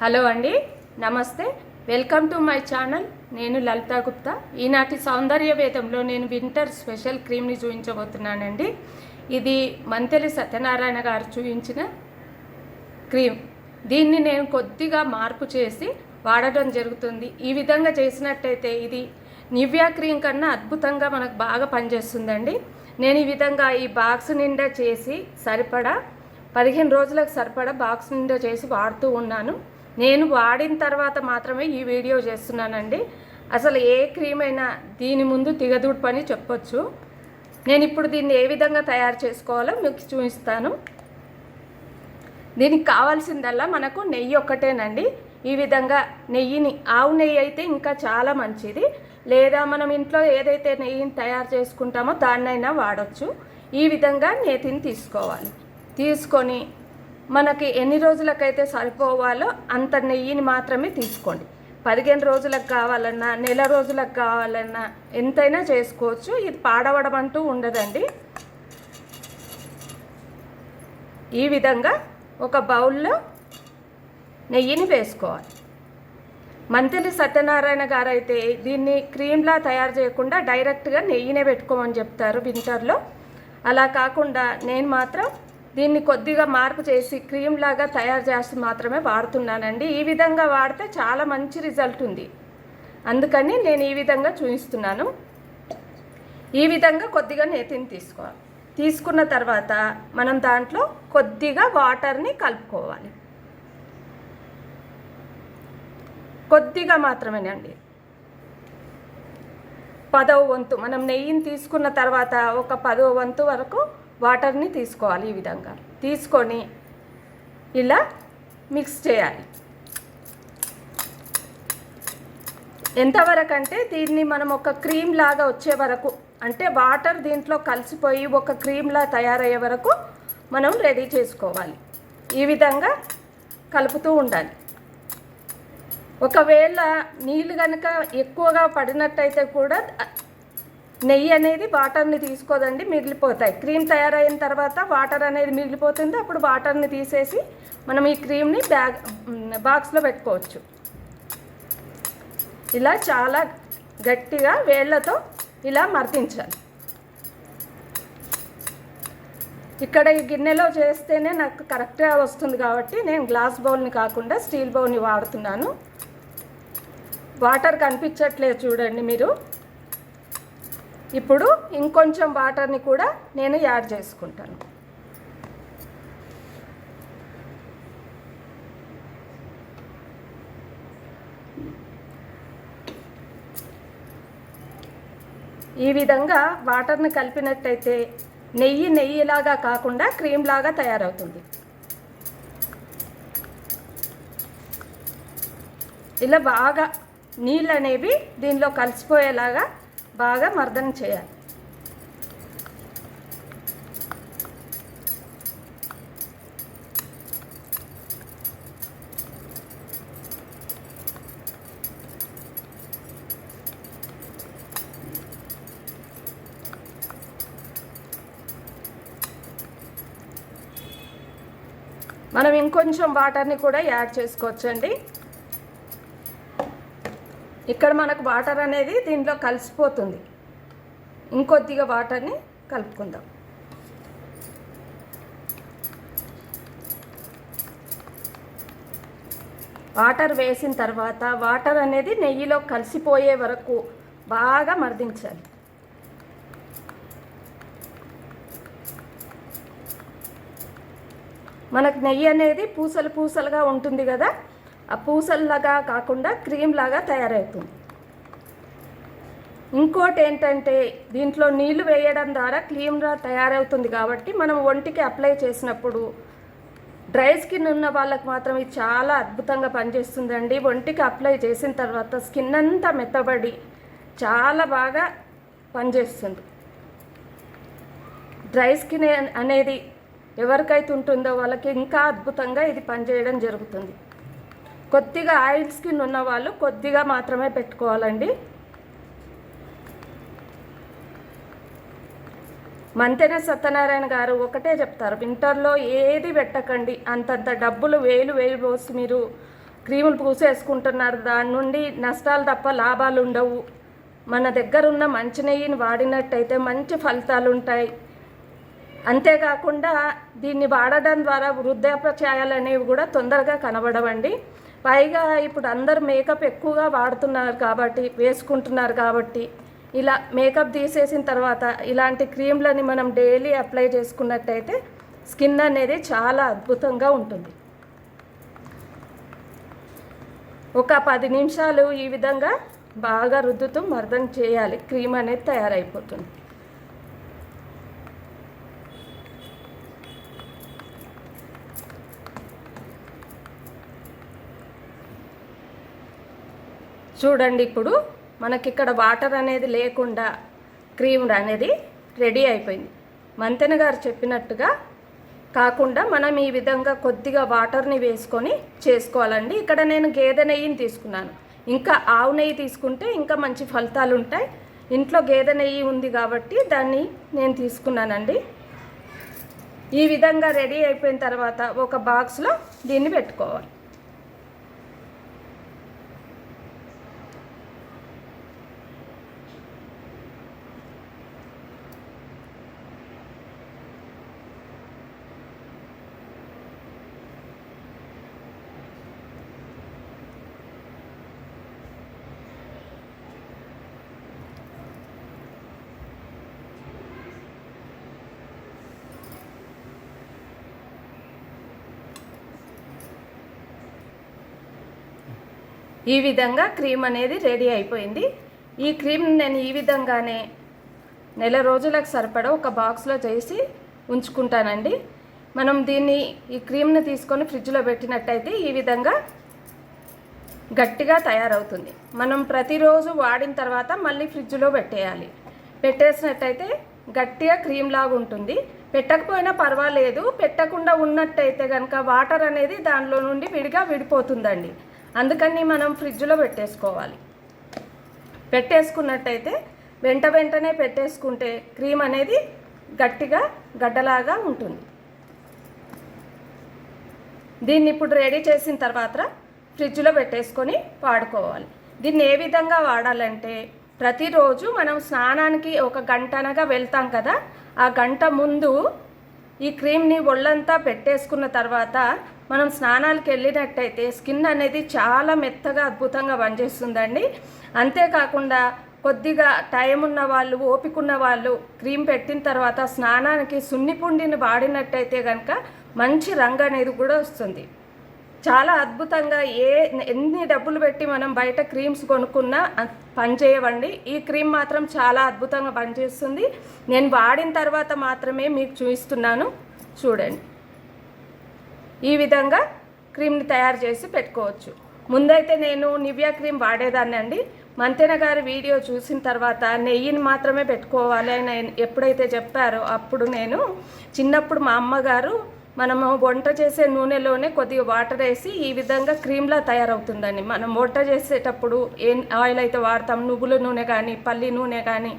Hello అండి నమస్తే. Welcome to my channel. నేను లలితా గుప్తా. ఈనాటి సౌందర్య వేదంలో నేను వింటర్ స్పెషల్ క్రీమ్ని చూపించబోతున్నానండి. ఇది మంతెలి సత్యనారాయణ గారు చూపించిన క్రీమ్. దీన్ని నేను కొద్దిగా మార్పు చేసి వాడటం జరుగుతుంది. ఈ విధంగా చేసినట్టయితే ఇది నివ్యా క్రీమ్ కన్నా అద్భుతంగా మనకు బాగా పనిచేస్తుందండి. నేను ఈ విధంగా ఈ బాక్స్ నిండా చేసి సరిపడా పదిహేను రోజులకు సరిపడా బాక్స్ నిండా చేసి వాడుతూ ఉన్నాను. నేను వాడిన తర్వాత మాత్రమే ఈ వీడియో చేస్తున్నానండి. అసలు ఏ క్రీమ్ అయినా దీని ముందు తిగదూడు అని చెప్పొచ్చు. నేను ఇప్పుడు దీన్ని ఏ విధంగా తయారు చేసుకోవాలో మీకు చూపిస్తాను. దీనికి కావాల్సిందల్లా మనకు నెయ్యి ఒక్కటేనండి. ఈ విధంగా నెయ్యిని ఆవు నెయ్యి అయితే ఇంకా చాలా మంచిది. లేదా మనం ఇంట్లో ఏదైతే నెయ్యిని తయారు చేసుకుంటామో దాన్నైనా వాడచ్చు. ఈ విధంగా నేతిని తీసుకోవాలి. తీసుకొని మనకి ఎన్ని రోజులకైతే సరిపోవాలో అంత నెయ్యిని మాత్రమే తీసుకోండి. పదిహేను రోజులకు కావాలన్నా నెల రోజులకు కావాలన్నా ఎంతైనా చేసుకోవచ్చు. ఇది పాడవడం అంటూ ఉండదండి. ఈ విధంగా ఒక బౌల్లో నెయ్యిని వేసుకోవాలి. మంతిలి సత్యనారాయణ గారు అయితే దీన్ని క్రీమ్లా తయారు చేయకుండా డైరెక్ట్గా నెయ్యినే పెట్టుకోమని చెప్తారు వింటర్లో. అలా కాకుండా నేను మాత్రం దీన్ని కొద్దిగా మార్పు చేసి క్రీమ్ లాగా తయారు చేసి మాత్రమే వాడుతున్నానండి. ఈ విధంగా వాడితే చాలా మంచి రిజల్ట్ ఉంది. అందుకని నేను ఈ విధంగా చూపిస్తున్నాను. ఈ విధంగా కొద్దిగా నేతిని తీసుకోవాలి. తీసుకున్న తర్వాత మనం దాంట్లో కొద్దిగా వాటర్ని కలుపుకోవాలి. కొద్దిగా మాత్రమేనండి. పదవ వంతు మనం నెయ్యిని తీసుకున్న తర్వాత ఒక పదవ వంతు వరకు వాటర్ని తీసుకోవాలి ఈ విధంగా. తీసుకొని ఇలా మిక్స్ చేయాలి. ఎంతవరకు అంటే దీన్ని మనం ఒక క్రీమ్ లాగా వచ్చే వరకు అంటే వాటర్ దీంట్లో కలిసిపోయి ఒక క్రీమ్లా తయారయ్యే వరకు మనం రెడీ చేసుకోవాలి. ఈ విధంగా కలుపుతూ ఉండాలి. ఒకవేళ నీళ్ళు కనుక ఎక్కువగా పడినట్టయితే కూడా నెయ్యి అనేది వాటర్ని తీసుకోదండి మిగిలిపోతాయి. క్రీమ్ తయారైన తర్వాత వాటర్ అనేది మిగిలిపోతుంది అప్పుడు వాటర్ని తీసేసి మనం ఈ క్రీమ్ని బ్యాగ్ బాక్స్లో పెట్టుకోవచ్చు. ఇలా చాలా గట్టిగా వేళ్ళతో ఇలా మర్తించాలి ఇక్కడ ఈ గిన్నెలో చేస్తేనే నాకు కరెక్ట్గా వస్తుంది కాబట్టి నేను గ్లాస్ బౌల్ని కాకుండా స్టీల్ బౌల్ని వాడుతున్నాను. వాటర్ కనిపించట్లేదు చూడండి మీరు. ఇప్పుడు ఇంకొంచెం వాటర్ని కూడా నేను యాడ్ చేసుకుంటాను. ఈ విధంగా వాటర్ని కలిపినట్టయితే నెయ్యి నెయ్యిలాగా కాకుండా క్రీమ్ లాగా తయారవుతుంది. ఇలా బాగా నీళ్ళు అనేవి దీనిలో కలిసిపోయేలాగా బాగా మర్దన చేయాలి. మనం ఇంకొంచెం వాటర్ని కూడా యాడ్ చేసుకోవచ్చండి. ఇక్కడ మనకు వాటర్ అనేది దీంట్లో కలిసిపోతుంది. ఇంకొద్దిగా వాటర్ని కలుపుకుందాం. వాటర్ వేసిన తర్వాత వాటర్ అనేది నెయ్యిలో కలిసిపోయే వరకు బాగా మర్దించాలి. మనకు నెయ్యి అనేది పూసలు పూసలుగా ఉంటుంది కదా? ఆ పూసల్లాగా కాకుండా క్రీమ్ లాగా తయారవుతుంది. ఇంకోటి ఏంటంటే దీంట్లో నీళ్ళు వేయడం ద్వారా క్లీన్గా తయారవుతుంది కాబట్టి మనం ఒంటికి అప్లై చేసినప్పుడు డ్రై స్కిన్ ఉన్న వాళ్ళకి మాత్రం ఇది చాలా అద్భుతంగా పనిచేస్తుందండి. ఒంటికి అప్లై చేసిన తర్వాత స్కిన్ అంతా మెత్తబడి చాలా బాగా పనిచేస్తుంది. డ్రై స్కిన్ అనేది ఎవరికైతే ఉంటుందో వాళ్ళకి ఇంకా అద్భుతంగా ఇది పనిచేయడం జరుగుతుంది. కొద్దిగా ఆయిల్ స్కిన్ ఉన్న వాళ్ళు కొద్దిగా మాత్రమే పెట్టుకోవాలండి. మంతెన సత్యనారాయణ గారు ఒకటే చెప్తారు వింటర్లో ఏది పెట్టకండి. అంతంత డబ్బులు వేలు వేలు పోసి మీరు క్రీములు పూసేసుకుంటున్నారు. దాని నుండి నష్టాలు తప్ప లాభాలు ఉండవు. మన దగ్గర ఉన్న మంచి నెయ్యిని వాడినట్టయితే మంచి ఫలితాలు ఉంటాయి. అంతేకాకుండా దీన్ని వాడడం ద్వారా వృద్ధాప్రచాయాలు అనేవి కూడా తొందరగా కనబడవండి. పైగా ఇప్పుడు అందరు మేకప్ ఎక్కువగా వాడుతున్నారు కాబట్టి వేసుకుంటున్నారు కాబట్టి ఇలా మేకప్ తీసేసిన తర్వాత ఇలాంటి క్రీమ్లని మనం డైలీ అప్లై చేసుకున్నట్టయితే స్కిన్ అనేది చాలా అద్భుతంగా ఉంటుంది. ఒక పది నిమిషాలు ఈ విధంగా బాగా రుద్దుతూ మర్దం చేయాలి. క్రీమ్ అనేది తయారైపోతుంది. చూడండి ఇప్పుడు మనకి ఇక్కడ వాటర్ అనేది లేకుండా క్రీమ్ అనేది రెడీ అయిపోయింది. మంతెన గారు చెప్పినట్టుగా కాకుండా మనం ఈ విధంగా కొద్దిగా వాటర్ని వేసుకొని చేసుకోవాలండి. ఇక్కడ నేను గేదె నెయ్యిని తీసుకున్నాను. ఇంకా ఆవు నెయ్యి తీసుకుంటే ఇంకా మంచి ఫలితాలు ఉంటాయి. ఇంట్లో గేదె నెయ్యి ఉంది కాబట్టి దాన్ని నేను తీసుకున్నానండి. ఈ విధంగా రెడీ అయిపోయిన తర్వాత ఒక బాక్స్లో దీన్ని పెట్టుకోవాలి. ఈ విధంగా క్రీమ్ అనేది రెడీ అయిపోయింది. ఈ క్రీమ్ నేను ఈ విధంగానే నెల రోజులకు సరిపడా ఒక బాక్స్లో చేసి ఉంచుకుంటానండి. మనం దీన్ని ఈ క్రీమ్ని తీసుకొని ఫ్రిడ్జ్లో పెట్టినట్టయితే ఈ విధంగా గట్టిగా తయారవుతుంది. మనం ప్రతిరోజు వాడిన తర్వాత మళ్ళీ ఫ్రిడ్జ్లో పెట్టేయాలి. పెట్టేసినట్టయితే గట్టిగా క్రీమ్ లాగా ఉంటుంది. పెట్టకపోయినా పర్వాలేదు. పెట్టకుండా ఉన్నట్టయితే కనుక వాటర్ అనేది దానిలో నుండి విడిగా విడిపోతుందండి. అందుకని మనం ఫ్రిడ్జ్లో పెట్టేసుకోవాలి. పెట్టేసుకున్నట్టయితే వెంట వెంటనే పెట్టేసుకుంటే క్రీమ్ అనేది గట్టిగా గడ్డలాగా ఉంటుంది. దీన్ని ఇప్పుడు రెడీ చేసిన తర్వాత ఫ్రిడ్జ్లో పెట్టేసుకొని వాడుకోవాలి. దీన్ని ఏ విధంగా వాడాలంటే ప్రతిరోజు మనం స్నానానికి ఒక గంట అనగా వెళ్తాం కదా ఆ గంట ముందు ఈ క్రీమ్ని ఒళ్ళంతా పెట్టేసుకున్న తర్వాత మనం స్నానాలకు వెళ్ళినట్టయితే స్కిన్ అనేది చాలా మెత్తగా అద్భుతంగా పనిచేస్తుందండి. అంతేకాకుండా కొద్దిగా టైం ఉన్న వాళ్ళు ఓపిక ఉన్న వాళ్ళు క్రీమ్ పెట్టిన తర్వాత స్నానానికి సున్నిపుండిని వాడినట్టయితే కనుక మంచి రంగు అనేది కూడా వస్తుంది. చాలా అద్భుతంగా ఏ ఎన్ని డబ్బులు పెట్టి మనం బయట క్రీమ్స్ కొనుక్కున్నా పనిచేయవండి. ఈ క్రీమ్ మాత్రం చాలా అద్భుతంగా పనిచేస్తుంది. నేను వాడిన తర్వాత మాత్రమే మీకు చూపిస్తున్నాను. చూడండి. ఈ విధంగా క్రీమ్ని తయారు చేసి పెట్టుకోవచ్చు. ముందైతే నేను నివ్యా క్రీమ్ వాడేదాన్ని అండి. మంతెన గారి వీడియో చూసిన తర్వాత నెయ్యిని మాత్రమే పెట్టుకోవాలి అని ఎప్పుడైతే చెప్పారో అప్పుడు నేను చిన్నప్పుడు మా అమ్మగారు మనము వంట చేసే నూనెలోనే కొద్దిగా వాటర్ వేసి ఈ విధంగా క్రీమ్లా తయారవుతుందండి. మనం వంట చేసేటప్పుడు ఏ ఆయిల్ అయితే వాడతాం నువ్వుల నూనె కానీ పల్లి నూనె కానీ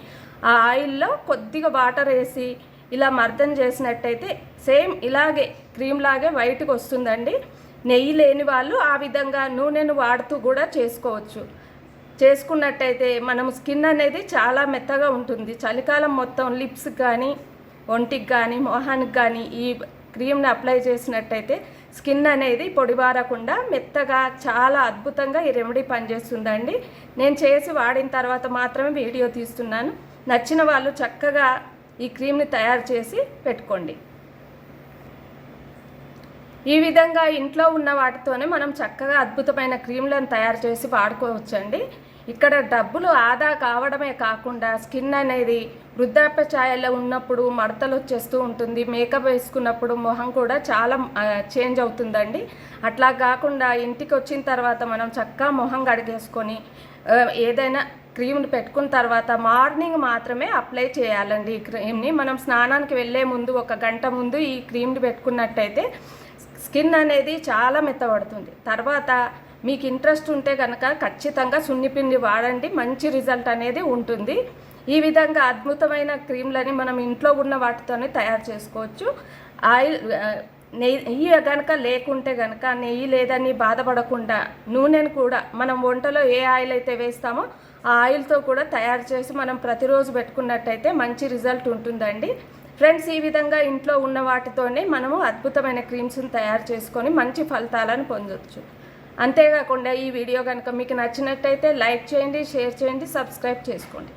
ఆ ఆయిల్లో కొద్దిగా వాటర్ వేసి ఇలా మర్దం చేసినట్టయితే సేమ్ ఇలాగే క్రీమ్ లాగే వైట్కి వస్తుందండి. నెయ్యి లేని వాళ్ళు ఆ విధంగా నూనెను వాడుతూ కూడా చేసుకోవచ్చు. చేసుకున్నట్టయితే మనం స్కిన్ అనేది చాలా మెత్తగా ఉంటుంది. చలికాలం మొత్తం లిప్స్ కానీ ఒంటికి కానీ మొహానికి కానీ ఈ క్రీమ్ని అప్లై చేసినట్టయితే స్కిన్ అనేది పొడిబారకుండా మెత్తగా చాలా అద్భుతంగా ఈ రెమెడీ పనిచేస్తుందండి. నేను చేసి వాడిన తర్వాత మాత్రమే వీడియో తీస్తున్నాను. నచ్చిన వాళ్ళు చక్కగా ఈ క్రీమ్ని తయారు చేసి పెట్టుకోండి. ఈ విధంగా ఇంట్లో ఉన్న వాటితోనే మనం చక్కగా అద్భుతమైన క్రీమ్లను తయారు చేసి వాడుకోవచ్చండి. ఇక్కడ డబ్బులు ఆదా కావడమే కాకుండా స్కిన్ అనేది వృద్ధాప్య ఛాయల్లో ఉన్నప్పుడు మడతలు వచ్చేస్తూ ఉంటుంది. మేకప్ వేసుకున్నప్పుడు మొహం కూడా చాలా చేంజ్ అవుతుందండి. అట్లా కాకుండా ఇంటికి వచ్చిన తర్వాత మనం చక్కగా మొహం కడిగేసుకొని ఏదైనా క్రీమ్ని పెట్టుకున్న తర్వాత మార్నింగ్ మాత్రమే అప్లై చేయాలండి ఈ క్రీమ్ని. మనం స్నానానికి వెళ్ళే ముందు ఒక గంట ముందు ఈ క్రీమ్ని పెట్టుకున్నట్టయితే స్కిన్ అనేది చాలా మెత్తబడుతుంది. తర్వాత మీకు ఇంట్రెస్ట్ ఉంటే కనుక ఖచ్చితంగా సున్నిపిండి వాడండి. మంచి రిజల్ట్ అనేది ఉంటుంది. ఈ విధంగా అద్భుతమైన క్రీమ్లని మనం ఇంట్లో ఉన్న వాటితోనే తయారు చేసుకోవచ్చు. ఆయిల్ నెయ్యి కనుక లేకుంటే కనుక నెయ్యి లేదని బాధపడకుండా నూనెను కూడా మనం వంటలో ఏ ఆయిల్ అయితే వేస్తామో ఆ ఆయిల్తో కూడా తయారు చేసి మనం ప్రతిరోజు పెట్టుకున్నట్టయితే మంచి రిజల్ట్ ఉంటుందండి. ఫ్రెండ్స్ ఈ విధంగా ఇంట్లో ఉన్న వాటితోనే మనము అద్భుతమైన క్రీమ్స్ని తయారు చేసుకొని మంచి ఫలితాలను పొందొచ్చు. అంతేకాకుండా ఈ వీడియో కనుక మీకు నచ్చినట్టయితే లైక్ చేయండి షేర్ చేయండి సబ్స్క్రైబ్ చేసుకోండి.